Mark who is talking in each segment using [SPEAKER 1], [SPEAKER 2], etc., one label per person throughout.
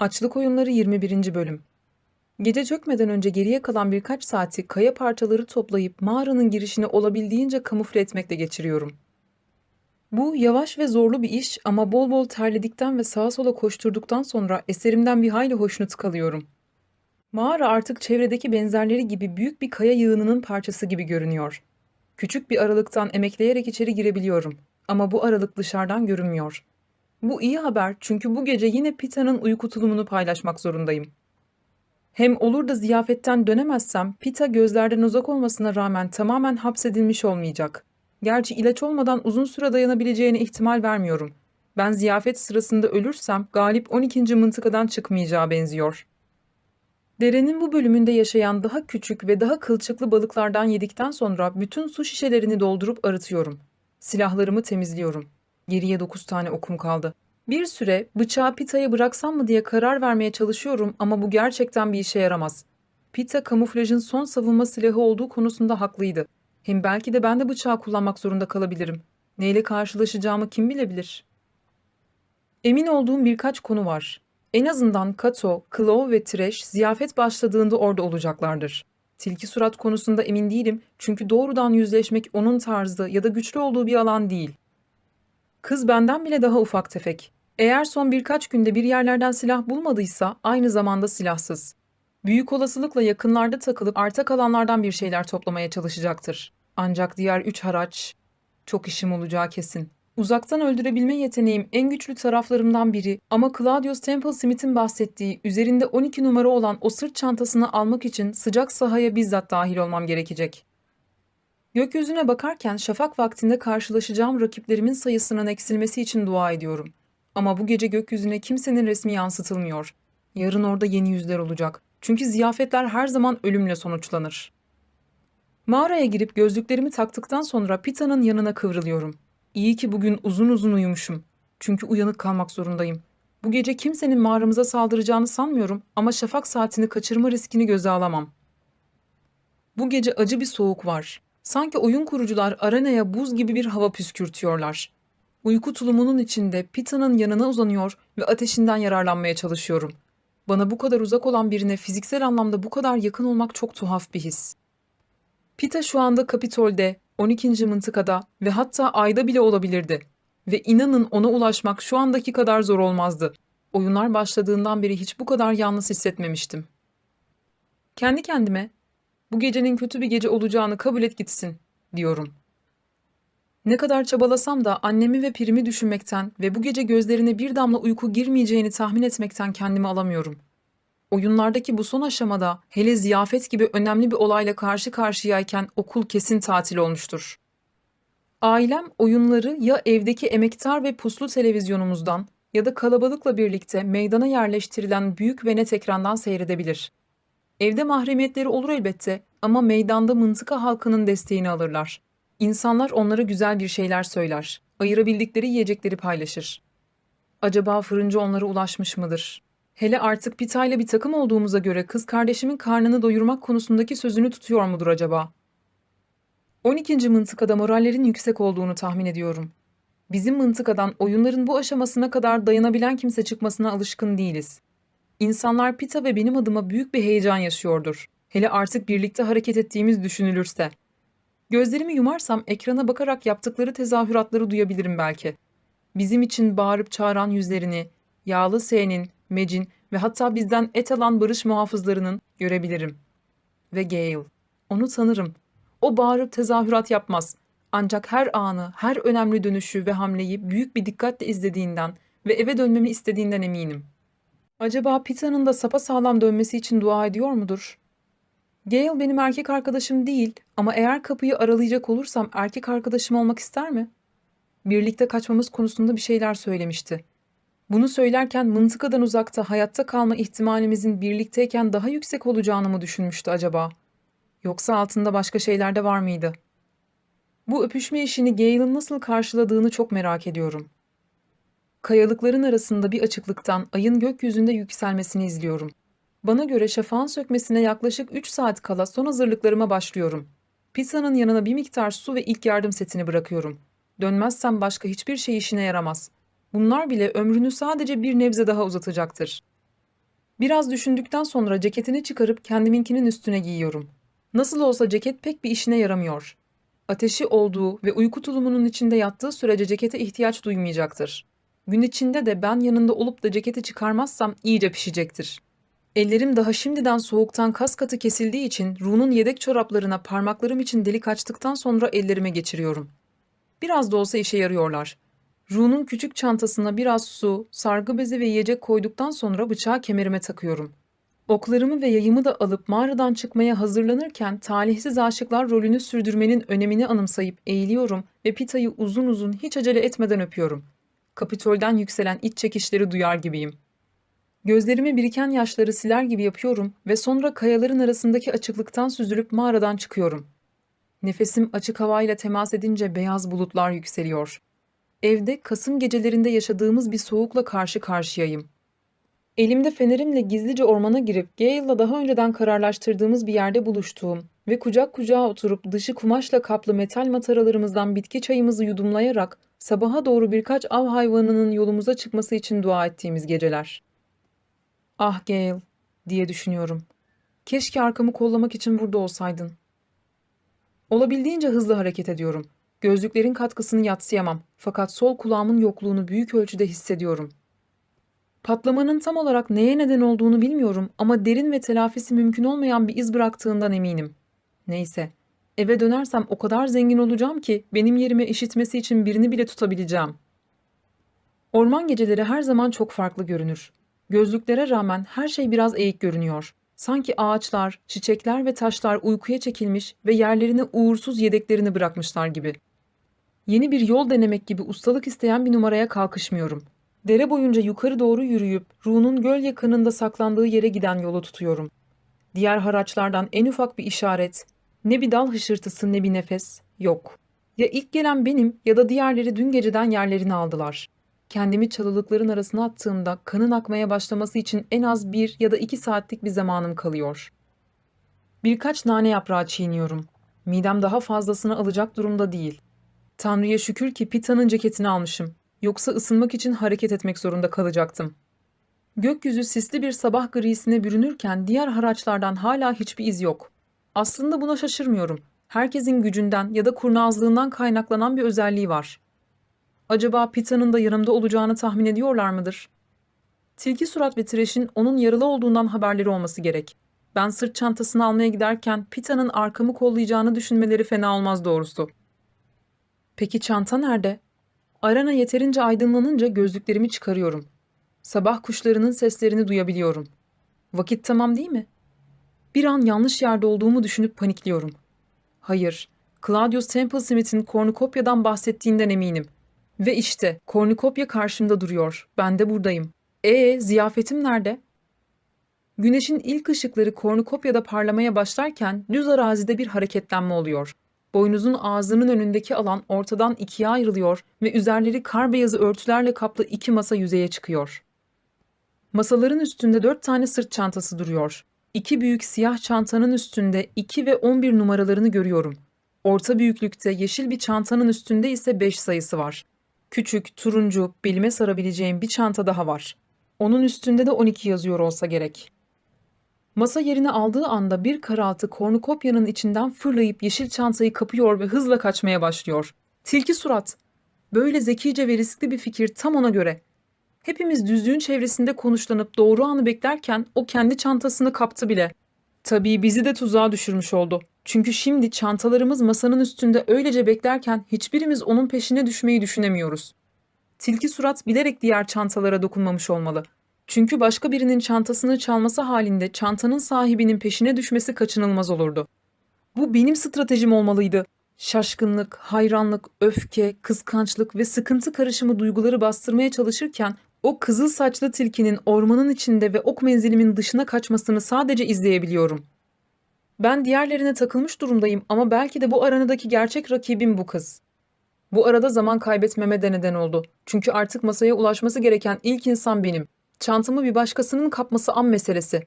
[SPEAKER 1] Açlık Oyunları 21. Bölüm Gece çökmeden önce geriye kalan birkaç saati kaya parçaları toplayıp mağaranın girişini olabildiğince kamufle etmekle geçiriyorum. Bu yavaş ve zorlu bir iş ama bol bol terledikten ve sağa sola koşturduktan sonra eserimden bir hayli hoşnut kalıyorum. Mağara artık çevredeki benzerleri gibi büyük bir kaya yığınının parçası gibi görünüyor. Küçük bir aralıktan emekleyerek içeri girebiliyorum ama bu aralık dışarıdan görünmüyor. Bu iyi haber çünkü bu gece yine Pita'nın uyku tulumunu paylaşmak zorundayım. Hem olur da ziyafetten dönemezsem Pita gözlerden uzak olmasına rağmen tamamen hapsedilmiş olmayacak. Gerçi ilaç olmadan uzun süre dayanabileceğine ihtimal vermiyorum. Ben ziyafet sırasında ölürsem Galip 12. mıntıkadan çıkmayacağı benziyor. Derenin bu bölümünde yaşayan daha küçük ve daha kılçıklı balıklardan yedikten sonra bütün su şişelerini doldurup arıtıyorum. Silahlarımı temizliyorum. Geriye 9 tane okum kaldı. Bir süre bıçağı Pita'ya bıraksam mı diye karar vermeye çalışıyorum ama bu gerçekten bir işe yaramaz. Pita kamuflajın son savunma silahı olduğu konusunda haklıydı. Hem belki de ben de bıçağı kullanmak zorunda kalabilirim. Neyle karşılaşacağımı kim bilebilir? Emin olduğum birkaç konu var. En azından Kato, Claw ve Trash ziyafet başladığında orada olacaklardır. Tilki surat konusunda emin değilim çünkü doğrudan yüzleşmek onun tarzı ya da güçlü olduğu bir alan değil. Kız benden bile daha ufak tefek. Eğer son birkaç günde bir yerlerden silah bulmadıysa aynı zamanda silahsız. Büyük olasılıkla yakınlarda takılıp arta kalanlardan bir şeyler toplamaya çalışacaktır. Ancak diğer üç haraç çok işim olacağı kesin. Uzaktan öldürebilme yeteneğim en güçlü taraflarımdan biri ama Claudius Temple Smith'in bahsettiği üzerinde 12 numara olan o sırt çantasını almak için sıcak sahaya bizzat dahil olmam gerekecek. Gökyüzüne bakarken şafak vaktinde karşılaşacağım rakiplerimin sayısının eksilmesi için dua ediyorum. Ama bu gece gökyüzüne kimsenin resmi yansıtılmıyor. Yarın orada yeni yüzler olacak. Çünkü ziyafetler her zaman ölümle sonuçlanır. Mağaraya girip gözlüklerimi taktıktan sonra Pita'nın yanına kıvrılıyorum. İyi ki bugün uzun uzun uyumuşum. Çünkü uyanık kalmak zorundayım. Bu gece kimsenin mağaramıza saldıracağını sanmıyorum ama şafak saatini kaçırma riskini göze alamam. Bu gece acı bir soğuk var. Sanki oyun kurucular arenaya buz gibi bir hava püskürtüyorlar. Uyku tulumunun içinde Pita'nın yanına uzanıyor ve ateşinden yararlanmaya çalışıyorum. Bana bu kadar uzak olan birine fiziksel anlamda bu kadar yakın olmak çok tuhaf bir his. Pita şu anda Kapitol'de, 12. mıntıkada ve hatta ayda bile olabilirdi. Ve inanın ona ulaşmak şu andaki kadar zor olmazdı. Oyunlar başladığından beri hiç bu kadar yalnız hissetmemiştim. Kendi kendime bu gecenin kötü bir gece olacağını kabul et gitsin diyorum. Ne kadar çabalasam da annemi ve pirimi düşünmekten ve bu gece gözlerine bir damla uyku girmeyeceğini tahmin etmekten kendimi alamıyorum. Oyunlardaki bu son aşamada hele ziyafet gibi önemli bir olayla karşı karşıyayken okul kesin tatil olmuştur. Ailem oyunları ya evdeki emektar ve puslu televizyonumuzdan ya da kalabalıkla birlikte meydana yerleştirilen büyük ve net ekrandan seyredebilir. Evde mahremiyetleri olur elbette ama meydanda mıntıka halkının desteğini alırlar. İnsanlar onlara güzel bir şeyler söyler. Ayırabildikleri yiyecekleri paylaşır. Acaba fırıncı onlara ulaşmış mıdır? Hele artık Pita'yla bir takım olduğumuza göre kız kardeşimin karnını doyurmak konusundaki sözünü tutuyor mudur acaba? 12. mıntıkada morallerin yüksek olduğunu tahmin ediyorum. Bizim mıntıkadan oyunların bu aşamasına kadar dayanabilen kimse çıkmasına alışkın değiliz. İnsanlar Pita ve benim adıma büyük bir heyecan yaşıyordur. Hele artık birlikte hareket ettiğimiz düşünülürse. Gözlerimi yumarsam ekrana bakarak yaptıkları tezahüratları duyabilirim belki. Bizim için bağırıp çağıran yüzlerini, yağlı S'nin, Mecin ve hatta bizden et alan barış muhafızlarının görebilirim. Ve Gale. Onu tanırım. O bağırıp tezahürat yapmaz. Ancak her anı, her önemli dönüşü ve hamleyi büyük bir dikkatle izlediğinden ve eve dönmemi istediğinden eminim. Acaba Pita'nın da sapasağlam dönmesi için dua ediyor mudur? Gale benim erkek arkadaşım değil ama eğer kapıyı aralayacak olursam erkek arkadaşım olmak ister mi? Birlikte kaçmamız konusunda bir şeyler söylemişti. Bunu söylerken mıntıkadan uzakta hayatta kalma ihtimalimizin birlikteyken daha yüksek olacağını mı düşünmüştü acaba? Yoksa altında başka şeyler de var mıydı? Bu öpüşme işini Gale'ın nasıl karşıladığını çok merak ediyorum. Kayalıkların arasında bir açıklıktan ayın gökyüzünde yükselmesini izliyorum. Bana göre şafağın sökmesine yaklaşık 3 saat kala son hazırlıklarıma başlıyorum. Pizza'nın yanına bir miktar su ve ilk yardım setini bırakıyorum. Dönmezsem başka hiçbir şey işine yaramaz. Bunlar bile ömrünü sadece bir nebze daha uzatacaktır. Biraz düşündükten sonra ceketini çıkarıp kendiminkinin üstüne giyiyorum. Nasıl olsa ceket pek bir işine yaramıyor. Ateşi olduğu ve uyku tulumunun içinde yattığı sürece cekete ihtiyaç duymayacaktır. Gün içinde de ben yanında olup da ceketi çıkarmazsam iyice pişecektir. Ellerim daha şimdiden soğuktan kas katı kesildiği için Ru'nun yedek çoraplarına parmaklarım için delik açtıktan sonra ellerime geçiriyorum. Biraz da olsa işe yarıyorlar. Ru'nun küçük çantasına biraz su, sargı bezi ve yiyecek koyduktan sonra bıçağı kemerime takıyorum. Oklarımı ve yayımı da alıp mağaradan çıkmaya hazırlanırken talihsiz aşıklar rolünü sürdürmenin önemini anımsayıp eğiliyorum ve Pita'yı uzun uzun hiç acele etmeden öpüyorum. Kapitolden yükselen iç çekişleri duyar gibiyim. Gözlerime biriken yaşları siler gibi yapıyorum ve sonra kayaların arasındaki açıklıktan süzülüp mağaradan çıkıyorum. Nefesim açık havayla temas edince beyaz bulutlar yükseliyor. Evde Kasım gecelerinde yaşadığımız bir soğukla karşı karşıyayım. Elimde fenerimle gizlice ormana girip Gale'la daha önceden kararlaştırdığımız bir yerde buluştuğum ve kucak kucağa oturup dışı kumaşla kaplı metal mataralarımızdan bitki çayımızı yudumlayarak sabaha doğru birkaç av hayvanının yolumuza çıkması için dua ettiğimiz geceler. Ah Gale, diye düşünüyorum. Keşke arkamı kollamak için burada olsaydın. Olabildiğince hızlı hareket ediyorum. Gözlüklerin katkısını yatsıyamam. Fakat sol kulağımın yokluğunu büyük ölçüde hissediyorum. Patlamanın tam olarak neye neden olduğunu bilmiyorum ama derin ve telafisi mümkün olmayan bir iz bıraktığından eminim. Neyse, eve dönersem o kadar zengin olacağım ki benim yerime işitmesi için birini bile tutabileceğim. Orman geceleri her zaman çok farklı görünür. Gözlüklere rağmen her şey biraz eğik görünüyor. Sanki ağaçlar, çiçekler ve taşlar uykuya çekilmiş ve yerlerine uğursuz yedeklerini bırakmışlar gibi. Yeni bir yol denemek gibi ustalık isteyen bir numaraya kalkışmıyorum. Dere boyunca yukarı doğru yürüyüp Ru'nun göl yakınında saklandığı yere giden yolu tutuyorum. Diğer haraçlardan en ufak bir işaret, ne bir dal hışırtısı ne bir nefes yok. Ya ilk gelen benim ya da diğerleri dün geceden yerlerini aldılar. Kendimi çalılıkların arasına attığımda kanın akmaya başlaması için en az bir ya da iki saatlik bir zamanım kalıyor. Birkaç nane yaprağı çiğniyorum. Midem daha fazlasını alacak durumda değil. Tanrı'ya şükür ki Pita'nın ceketini almışım. Yoksa ısınmak için hareket etmek zorunda kalacaktım. Gökyüzü sisli bir sabah grisine bürünürken diğer haraçlardan hala hiçbir iz yok. Aslında buna şaşırmıyorum. Herkesin gücünden ya da kurnazlığından kaynaklanan bir özelliği var. Acaba Pita'nın da yanımda olacağını tahmin ediyorlar mıdır? Tilki surat ve Trash'in onun yaralı olduğundan haberleri olması gerek. Ben sırt çantasını almaya giderken Pita'nın arkamı kollayacağını düşünmeleri fena olmaz doğrusu. Peki çanta nerede? Arana yeterince aydınlanınca gözlüklerimi çıkarıyorum. Sabah kuşlarının seslerini duyabiliyorum. Vakit tamam değil mi? Bir an yanlış yerde olduğumu düşünüp panikliyorum. Hayır, Claudius Temple Smith'in kornukopyadan bahsettiğinden eminim. Ve işte kornukopya karşımda duruyor. Ben de buradayım. Ee, ziyafetim nerede? Güneşin ilk ışıkları kornukopyada parlamaya başlarken düz arazide bir hareketlenme oluyor. Boynuzun ağzının önündeki alan ortadan ikiye ayrılıyor ve üzerleri kar beyazı örtülerle kaplı iki masa yüzeye çıkıyor. Masaların üstünde dört tane sırt çantası duruyor. İki büyük siyah çantanın üstünde 2 ve 11 numaralarını görüyorum. Orta büyüklükte yeşil bir çantanın üstünde ise 5 sayısı var. Küçük, turuncu, belime sarabileceğim bir çanta daha var. Onun üstünde de 12 yazıyor olsa gerek. Masa yerini aldığı anda bir karaltı kornukopyanın içinden fırlayıp yeşil çantayı kapıyor ve hızla kaçmaya başlıyor. Tilki surat. Böyle zekice ve riskli bir fikir tam ona göre. Hepimiz düzlüğün çevresinde konuşlanıp doğru anı beklerken o kendi çantasını kaptı bile. Tabii bizi de tuzağa düşürmüş oldu. Çünkü şimdi çantalarımız masanın üstünde öylece beklerken hiçbirimiz onun peşine düşmeyi düşünemiyoruz. Tilki surat bilerek diğer çantalara dokunmamış olmalı. Çünkü başka birinin çantasını çalması halinde çantanın sahibinin peşine düşmesi kaçınılmaz olurdu. Bu benim stratejim olmalıydı. Şaşkınlık, hayranlık, öfke, kıskançlık ve sıkıntı karışımı duyguları bastırmaya çalışırken o kızıl saçlı tilkinin ormanın içinde ve ok menzilimin dışına kaçmasını sadece izleyebiliyorum. Ben diğerlerine takılmış durumdayım ama belki de bu aranadaki gerçek rakibim bu kız. Bu arada zaman kaybetmeme de neden oldu. Çünkü artık masaya ulaşması gereken ilk insan benim. Çantamı bir başkasının kapması an meselesi.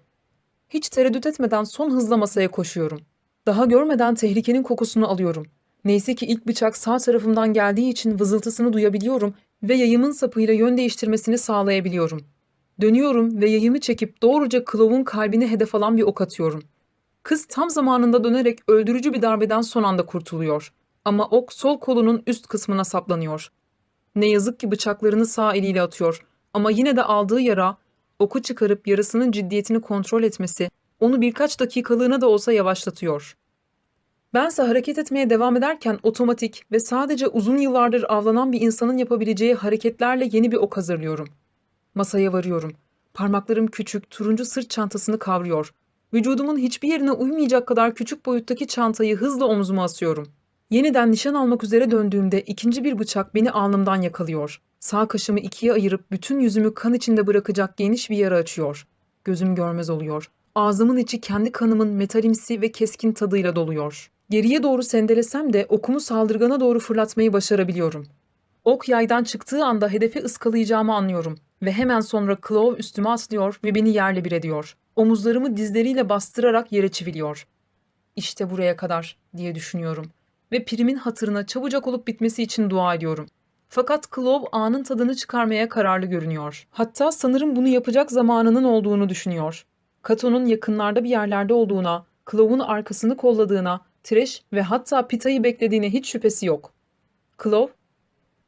[SPEAKER 1] Hiç tereddüt etmeden son hızla masaya koşuyorum. Daha görmeden tehlikenin kokusunu alıyorum. Neyse ki ilk bıçak sağ tarafımdan geldiği için vızıltısını duyabiliyorum ve yayımın sapıyla yön değiştirmesini sağlayabiliyorum. Dönüyorum ve yayımı çekip doğruca Clove'un kalbine hedef alan bir ok atıyorum. Kız tam zamanında dönerek öldürücü bir darbeden son anda kurtuluyor. Ama ok sol kolunun üst kısmına saplanıyor. Ne yazık ki bıçaklarını sağ eliyle atıyor ama yine de aldığı yara, oku çıkarıp yarasının ciddiyetini kontrol etmesi onu birkaç dakikalığına da olsa yavaşlatıyor. Bense hareket etmeye devam ederken otomatik ve sadece uzun yıllardır avlanan bir insanın yapabileceği hareketlerle yeni bir ok hazırlıyorum. Masaya varıyorum. Parmaklarım küçük, turuncu sırt çantasını kavruyor. Vücudumun hiçbir yerine uymayacak kadar küçük boyuttaki çantayı hızla omzuma asıyorum. Yeniden nişan almak üzere döndüğümde ikinci bir bıçak beni alnımdan yakalıyor. Sağ kaşımı ikiye ayırıp bütün yüzümü kan içinde bırakacak geniş bir yara açıyor. Gözüm görmez oluyor. Ağzımın içi kendi kanımın metalimsi ve keskin tadıyla doluyor. Geriye doğru sendelesem de okumu saldırgana doğru fırlatmayı başarabiliyorum. Ok yaydan çıktığı anda hedefi ıskalayacağımı anlıyorum ve hemen sonra Clove üstüme atlıyor ve beni yerle bir ediyor. Omuzlarımı dizleriyle bastırarak yere çiviliyor. İşte buraya kadar diye düşünüyorum ve primin hatırına çabucak olup bitmesi için dua ediyorum. Fakat Clove anın tadını çıkarmaya kararlı görünüyor. Hatta sanırım bunu yapacak zamanının olduğunu düşünüyor. Kato'nun yakınlarda bir yerlerde olduğuna, Clove'un arkasını kolladığına, Trish ve hatta Pita'yı beklediğine hiç şüphesi yok. Clove,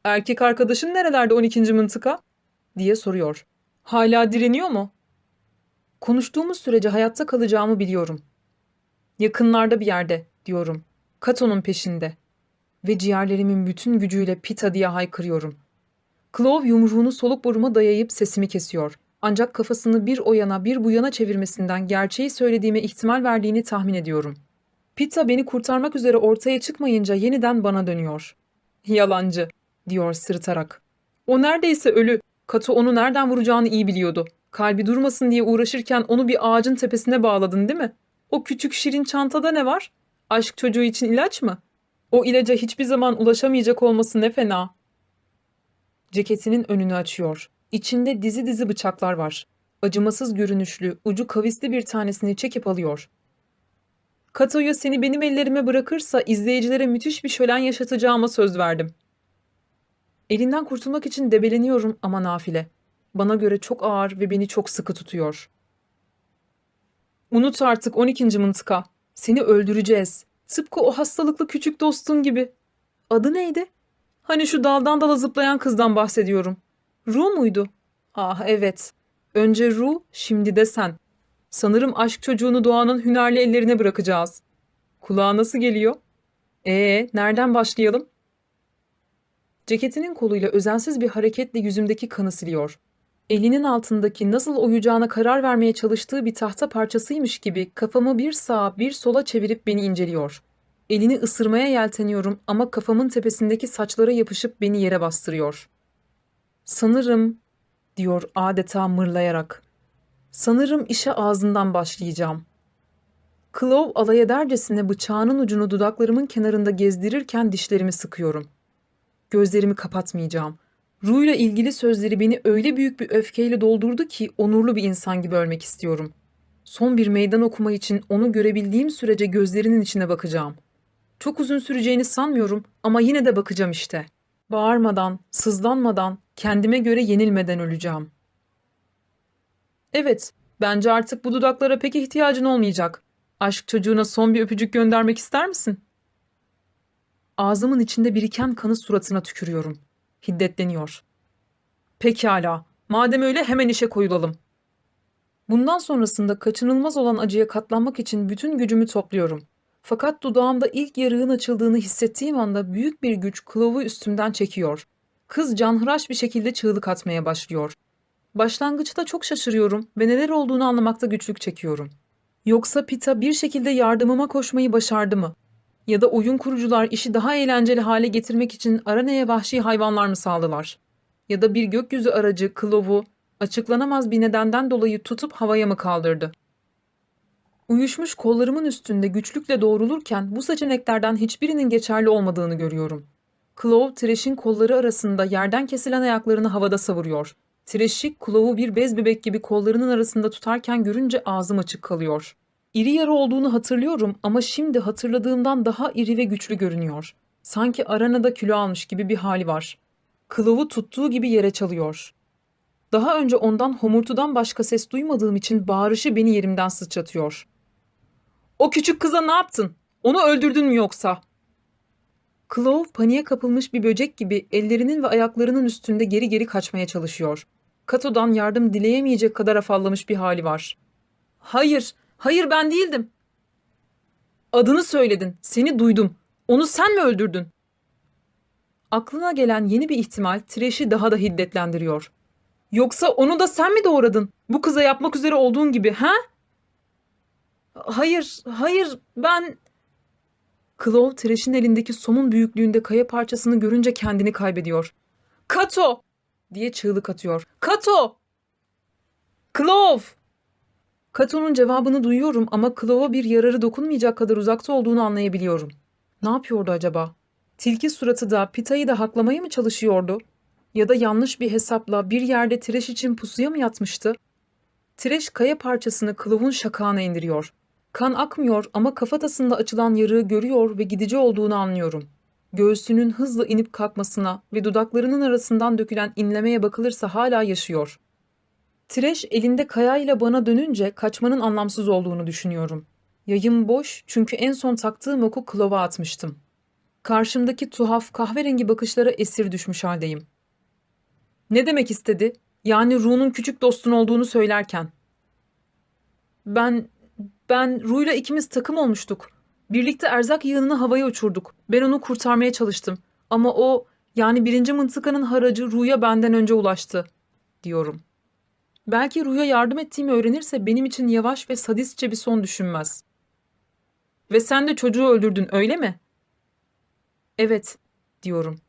[SPEAKER 1] erkek arkadaşın nerelerde 12. mıntıka? diye soruyor. Hala direniyor mu? Konuştuğumuz sürece hayatta kalacağımı biliyorum. Yakınlarda bir yerde, diyorum. Kato'nun peşinde. Ve ciğerlerimin bütün gücüyle Pita diye haykırıyorum. Clove yumruğunu soluk boruma dayayıp sesimi kesiyor. Ancak kafasını bir o yana bir bu yana çevirmesinden gerçeği söylediğime ihtimal verdiğini tahmin ediyorum. Pita beni kurtarmak üzere ortaya çıkmayınca yeniden bana dönüyor. Yalancı, diyor sırıtarak. O neredeyse ölü. Kato onu nereden vuracağını iyi biliyordu. Kalbi durmasın diye uğraşırken onu bir ağacın tepesine bağladın değil mi? O küçük şirin çantada ne var? Aşk çocuğu için ilaç mı? O ilaca hiçbir zaman ulaşamayacak olması ne fena. Ceketinin önünü açıyor. İçinde dizi dizi bıçaklar var. Acımasız görünüşlü, ucu kavisli bir tanesini çekip alıyor. Kato'ya seni benim ellerime bırakırsa izleyicilere müthiş bir şölen yaşatacağıma söz verdim. Elinden kurtulmak için debeleniyorum ama nafile. Bana göre çok ağır ve beni çok sıkı tutuyor. Unut artık 12. mıntıka. Seni öldüreceğiz. Tıpkı o hastalıklı küçük dostun gibi. Adı neydi? Hani şu daldan dala zıplayan kızdan bahsediyorum. Ru muydu? Ah evet. Önce Ru, şimdi de sen. Sanırım aşk çocuğunu doğanın hünerli ellerine bırakacağız. Kulağa nasıl geliyor? Ee, nereden başlayalım? Ceketinin koluyla özensiz bir hareketle yüzümdeki kanı siliyor. Elinin altındaki nasıl oyacağına karar vermeye çalıştığı bir tahta parçasıymış gibi kafamı bir sağa bir sola çevirip beni inceliyor. Elini ısırmaya yelteniyorum ama kafamın tepesindeki saçlara yapışıp beni yere bastırıyor. Sanırım, diyor adeta mırlayarak. Sanırım işe ağzından başlayacağım. Clove alay edercesine bıçağının ucunu dudaklarımın kenarında gezdirirken dişlerimi sıkıyorum. Gözlerimi kapatmayacağım. Ru'yla ilgili sözleri beni öyle büyük bir öfkeyle doldurdu ki onurlu bir insan gibi ölmek istiyorum. Son bir meydan okuma için onu görebildiğim sürece gözlerinin içine bakacağım. Çok uzun süreceğini sanmıyorum ama yine de bakacağım işte. Bağırmadan, sızlanmadan, kendime göre yenilmeden öleceğim. Evet, bence artık bu dudaklara pek ihtiyacın olmayacak. Aşk çocuğuna son bir öpücük göndermek ister misin? Ağzımın içinde biriken kanı suratına tükürüyorum. Hiddetleniyor. Pekala, madem öyle hemen işe koyulalım. Bundan sonrasında kaçınılmaz olan acıya katlanmak için bütün gücümü topluyorum. Fakat dudağımda ilk yarığın açıldığını hissettiğim anda büyük bir güç kılavu üstümden çekiyor. Kız canhıraş bir şekilde çığlık atmaya başlıyor. Başlangıçta çok şaşırıyorum ve neler olduğunu anlamakta güçlük çekiyorum. Yoksa Pita bir şekilde yardımıma koşmayı başardı mı? Ya da oyun kurucular işi daha eğlenceli hale getirmek için araneye vahşi hayvanlar mı sağlılar? Ya da bir gökyüzü aracı Klov'u açıklanamaz bir nedenden dolayı tutup havaya mı kaldırdı? Uyuşmuş kollarımın üstünde güçlükle doğrulurken bu seçeneklerden hiçbirinin geçerli olmadığını görüyorum. Clove, Trash'in kolları arasında yerden kesilen ayaklarını havada savuruyor. Trash'i Clove'u bir bez bebek gibi kollarının arasında tutarken görünce ağzım açık kalıyor. İri yarı olduğunu hatırlıyorum ama şimdi hatırladığımdan daha iri ve güçlü görünüyor. Sanki aranada kilo almış gibi bir hali var. Kılıvu tuttuğu gibi yere çalıyor. Daha önce ondan homurtudan başka ses duymadığım için bağırışı beni yerimden sıçratıyor. O küçük kıza ne yaptın? Onu öldürdün mü yoksa? Clove paniğe kapılmış bir böcek gibi ellerinin ve ayaklarının üstünde geri geri kaçmaya çalışıyor. Kato'dan yardım dileyemeyecek kadar afallamış bir hali var. Hayır, hayır ben değildim. Adını söyledin, seni duydum. Onu sen mi öldürdün? Aklına gelen yeni bir ihtimal Trash'i daha da hiddetlendiriyor. Yoksa onu da sen mi doğradın? Bu kıza yapmak üzere olduğun gibi, ha? Hayır, hayır, ben... Claw, Trash'in elindeki somun büyüklüğünde kaya parçasını görünce kendini kaybediyor. Kato! Diye çığlık atıyor. Kato! Clove! Kato'nun cevabını duyuyorum ama Clove'a bir yararı dokunmayacak kadar uzakta olduğunu anlayabiliyorum. Ne yapıyordu acaba? Tilki suratı da Pita'yı da haklamaya mı çalışıyordu? Ya da yanlış bir hesapla bir yerde Tireş için pusuya mı yatmıştı? Tireş kaya parçasını Clove'un şakağına indiriyor. Kan akmıyor ama kafatasında açılan yarığı görüyor ve gidici olduğunu anlıyorum. Göğsünün hızla inip kalkmasına ve dudaklarının arasından dökülen inlemeye bakılırsa hala yaşıyor. Tireş elinde kayayla bana dönünce kaçmanın anlamsız olduğunu düşünüyorum. Yayım boş çünkü en son taktığım oku klova atmıştım. Karşımdaki tuhaf kahverengi bakışlara esir düşmüş haldeyim. Ne demek istedi? Yani Ru'nun küçük dostun olduğunu söylerken. Ben, ben Ru'yla ikimiz takım olmuştuk. Birlikte erzak yığınını havaya uçurduk. Ben onu kurtarmaya çalıştım. Ama o, yani birinci mıntıkanın haracı Ru'ya benden önce ulaştı, diyorum. Belki Ru'ya yardım ettiğimi öğrenirse benim için yavaş ve sadistçe bir son düşünmez. Ve sen de çocuğu öldürdün öyle mi? Evet, diyorum.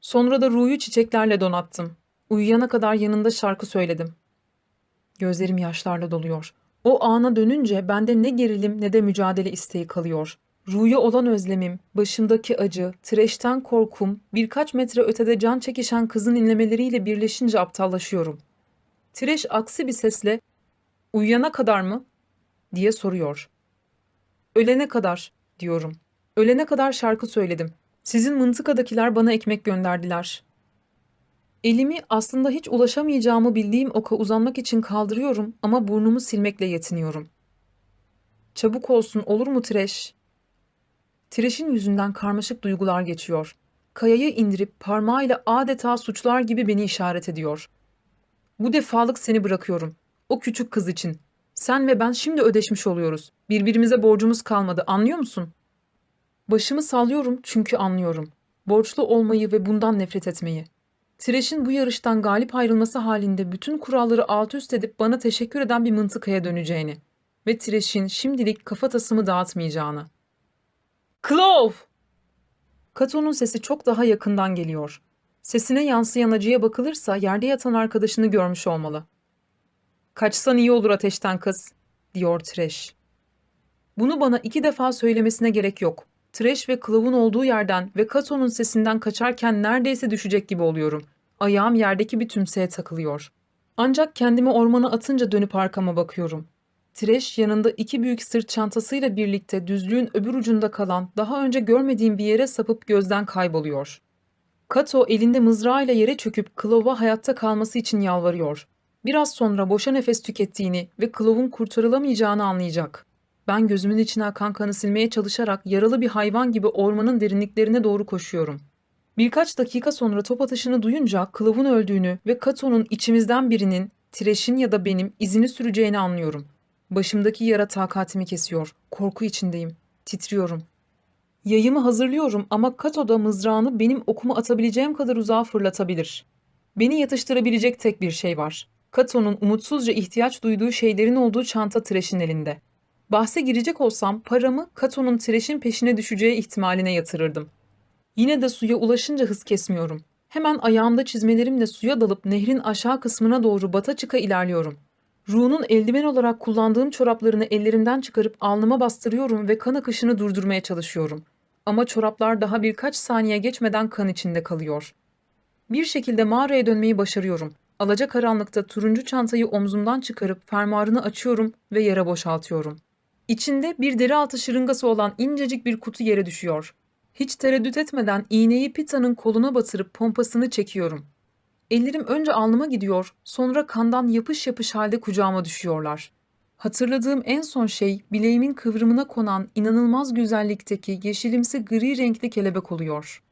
[SPEAKER 1] Sonra da Ru'yu çiçeklerle donattım. Uyuyana kadar yanında şarkı söyledim. Gözlerim yaşlarla doluyor. O ana dönünce bende ne gerilim ne de mücadele isteği kalıyor. Ru'ya olan özlemim, başımdaki acı, treşten korkum, birkaç metre ötede can çekişen kızın inlemeleriyle birleşince aptallaşıyorum. Treş aksi bir sesle "Uyuyana kadar mı?" diye soruyor. "Ölene kadar." diyorum. "Ölene kadar şarkı söyledim. Sizin mıntıkadakiler bana ekmek gönderdiler. Elimi aslında hiç ulaşamayacağımı bildiğim oka uzanmak için kaldırıyorum ama burnumu silmekle yetiniyorum. Çabuk olsun olur mu Tireş? Tireş'in yüzünden karmaşık duygular geçiyor. Kayayı indirip parmağıyla adeta suçlar gibi beni işaret ediyor. Bu defalık seni bırakıyorum. O küçük kız için. Sen ve ben şimdi ödeşmiş oluyoruz. Birbirimize borcumuz kalmadı anlıyor musun? Başımı sallıyorum çünkü anlıyorum. Borçlu olmayı ve bundan nefret etmeyi. Tireş'in bu yarıştan galip ayrılması halinde bütün kuralları alt üst edip bana teşekkür eden bir mıntıkaya döneceğini ve Tireş'in şimdilik kafatasımı dağıtmayacağını. Clove! Kato'nun sesi çok daha yakından geliyor. Sesine yansıyan acıya bakılırsa yerde yatan arkadaşını görmüş olmalı. Kaçsan iyi olur ateşten kız, diyor Tireş. Bunu bana iki defa söylemesine gerek yok. Trash ve Clove'un olduğu yerden ve Kato'nun sesinden kaçarken neredeyse düşecek gibi oluyorum. Ayağım yerdeki bir tümseye takılıyor. Ancak kendimi ormana atınca dönüp arkama bakıyorum. Trash yanında iki büyük sırt çantasıyla birlikte düzlüğün öbür ucunda kalan daha önce görmediğim bir yere sapıp gözden kayboluyor. Kato elinde mızrağıyla yere çöküp Clove'a hayatta kalması için yalvarıyor. Biraz sonra boşa nefes tükettiğini ve Clove'un kurtarılamayacağını anlayacak. Ben gözümün içine akan kanı silmeye çalışarak yaralı bir hayvan gibi ormanın derinliklerine doğru koşuyorum. Birkaç dakika sonra top atışını duyunca Kılav'ın öldüğünü ve Kato'nun içimizden birinin, Tireş'in ya da benim izini süreceğini anlıyorum. Başımdaki yara takatimi kesiyor. Korku içindeyim. Titriyorum. Yayımı hazırlıyorum ama Kato da mızrağını benim okumu atabileceğim kadar uzağa fırlatabilir. Beni yatıştırabilecek tek bir şey var. Kato'nun umutsuzca ihtiyaç duyduğu şeylerin olduğu çanta Tireş'in elinde. Bahse girecek olsam paramı Kato'nun Tireş'in peşine düşeceği ihtimaline yatırırdım. Yine de suya ulaşınca hız kesmiyorum. Hemen ayağımda çizmelerimle suya dalıp nehrin aşağı kısmına doğru bata çıka ilerliyorum. Ruh'un eldiven olarak kullandığım çoraplarını ellerimden çıkarıp alnıma bastırıyorum ve kan akışını durdurmaya çalışıyorum. Ama çoraplar daha birkaç saniye geçmeden kan içinde kalıyor. Bir şekilde mağaraya dönmeyi başarıyorum. Alaca karanlıkta turuncu çantayı omzumdan çıkarıp fermuarını açıyorum ve yere boşaltıyorum. İçinde bir deri altı şırıngası olan incecik bir kutu yere düşüyor. Hiç tereddüt etmeden iğneyi Pita'nın koluna batırıp pompasını çekiyorum. Ellerim önce alnıma gidiyor, sonra kandan yapış yapış halde kucağıma düşüyorlar. Hatırladığım en son şey bileğimin kıvrımına konan inanılmaz güzellikteki yeşilimsi gri renkli kelebek oluyor.